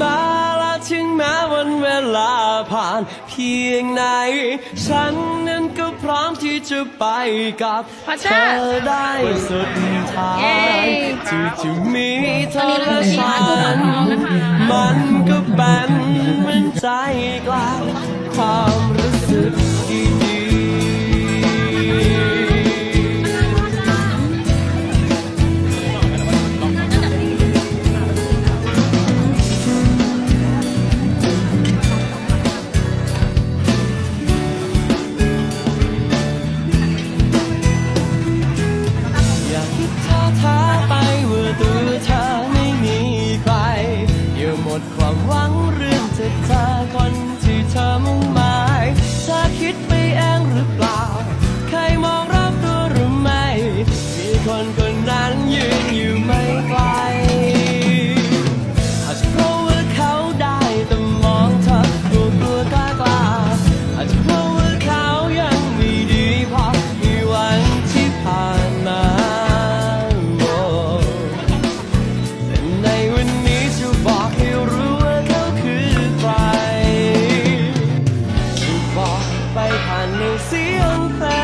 มาละถึงแม้วันเวลาผ่านเพียงไหน ฉันนั้นก็พร้อมที่จะไปกับเธอได้สุดทางที่จะมีเธอและฉัน มันก็เป็นเหมือนใจกลางความ anuncio